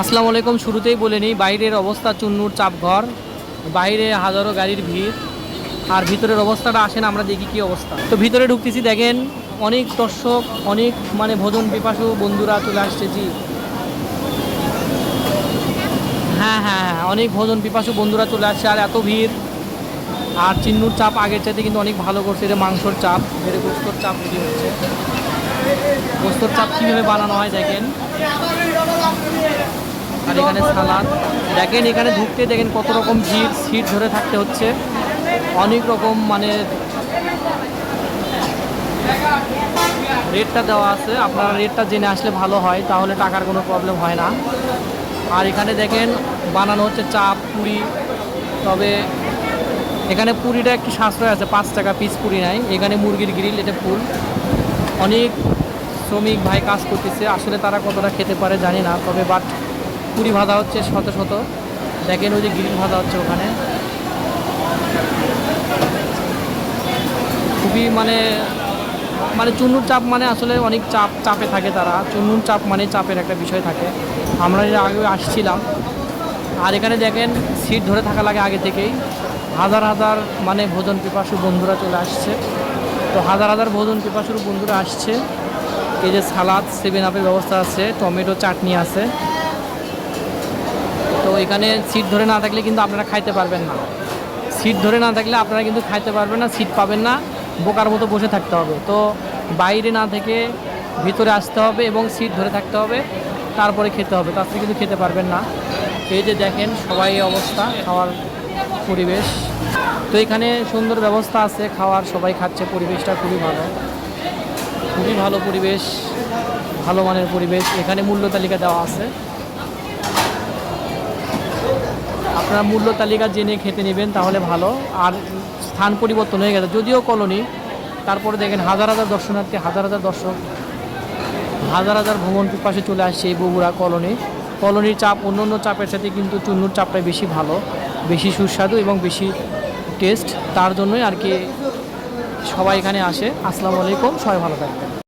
আসসালামু আলাইকুম, শুরুতেই বলে নিই, বাইরের অবস্থা চুন্নুর চাপঘর বাইরে হাজারো গাড়ির ভিড়, আর ভিতরের অবস্থাটা আসেন, আমরা দেখি কি অবস্থা। তো ভিতরে ঢুকতেছি, দেখেন অনেক দর্শক, অনেক মানে ভোজন পিপাসু বন্ধুরা চলে আসছে, জি। হ্যাঁ হ্যাঁ হ্যাঁ অনেক ভোজন পিপাসু বন্ধুরা চলে আসছে, আর এত ভিড়। আর চিন্নুর চাপ আগের চাইতে কিন্তু অনেক ভালো করছে এটা মাংসর চাপ এটা গোস্তর চাপ রেডি হচ্ছে। গোস্তর চাপ কীভাবে বানানো হয়, দেখেন। আর এখানে সালাদ। দেখেন এখানে ঢুকতে দেখেন কত রকম ভিড়, সিট ধরে থাকতে হচ্ছে। অনেক রকম মানে রেটটা দেওয়া আছে। আপনারা রেটটা জেনে আসলে ভালো হয়, তাহলে টাকার কোনো প্রবলেম হয় না। আর এখানে দেখেন বানানো হচ্ছে চাপ, পুরি। তবে এখানে পুরিটা একটু সাশ্রয় আছে, পাঁচ টাকা পিস পুরি নাই। এখানে মুরগির গ্রিল এটা ফুল অনেক শ্রমিক ভাই কাজ করতেছে। আসলে তারা কতটা খেতে পারে জানি না, তবে বাট পুরি ভাজা হচ্ছে শত শত। দেখেন ওই যে গ্রিল ভাজা হচ্ছে ওখানে। খুবই মানে মানে চুনুর চাপ মানে আসলে অনেক চাপ, চাপে থাকে তারা। চুনুর চাপ মানে চাপের একটা বিষয় থাকে। আমরা আগে আসছিলাম, আর এখানে দেখেন সিট ধরে থাকা লাগে আগে থেকেই। হাজার হাজার মানে ভোজন পিপাসু বন্ধুরা চলে আসছে। তো হাজার হাজার ভোজন পিপাসুর বন্ধুরা আসছে। এই যে সালাদ সেভেন আপের ব্যবস্থা আছে, টমেটো, চাটনি আছে। এখানে সিট ধরে না থাকলে কিন্তু আপনারা খাইতে পারবেন না। সিট ধরে না থাকলে আপনারা কিন্তু খাইতে পারবেন না সিট পাবেন না, বোকার মতো বসে থাকতে হবে। তো বাইরে না থেকে ভিতরে আসতে হবে এবং সিট ধরে থাকতে হবে, তারপরে খেতে হবে। তাছাড়া কিন্তু খেতে পারবেন না। এই যে দেখেন সবাই অবস্থা, খাওয়ার পরিবেশ। তো এখানে সুন্দর ব্যবস্থা আছে, খাওয়ার, সবাই খাচ্ছে, পরিবেশটা খুবই ভালো। খুবই ভালো পরিবেশ, ভালো মানের পরিবেশ। এখানে মূল্য তালিকা দেওয়া আছে। আপনারা মূল্য তালিকা জেনে খেতে নেবেন, তাহলে ভালো। আর স্থান পরিবর্তন হয়ে গেছে। যদিও কলোনি, তারপরে দেখেন হাজার হাজার দর্শনার্থী, হাজার হাজার দর্শক, হাজার হাজার ভ্রমণ পাশে চলে আসছে এই বগুড়া কলোনি। কলোনির চাপ অন্য অন্য চাপের সাথে কিন্তু চুন্নুর চাপটা বেশি ভালো, বেশি সুস্বাদু এবং বেশি টেস্ট তার জন্যই আর কি সবাই এখানে আসে। আসসালামু আলাইকুম, সবাই ভালো থাকবেন।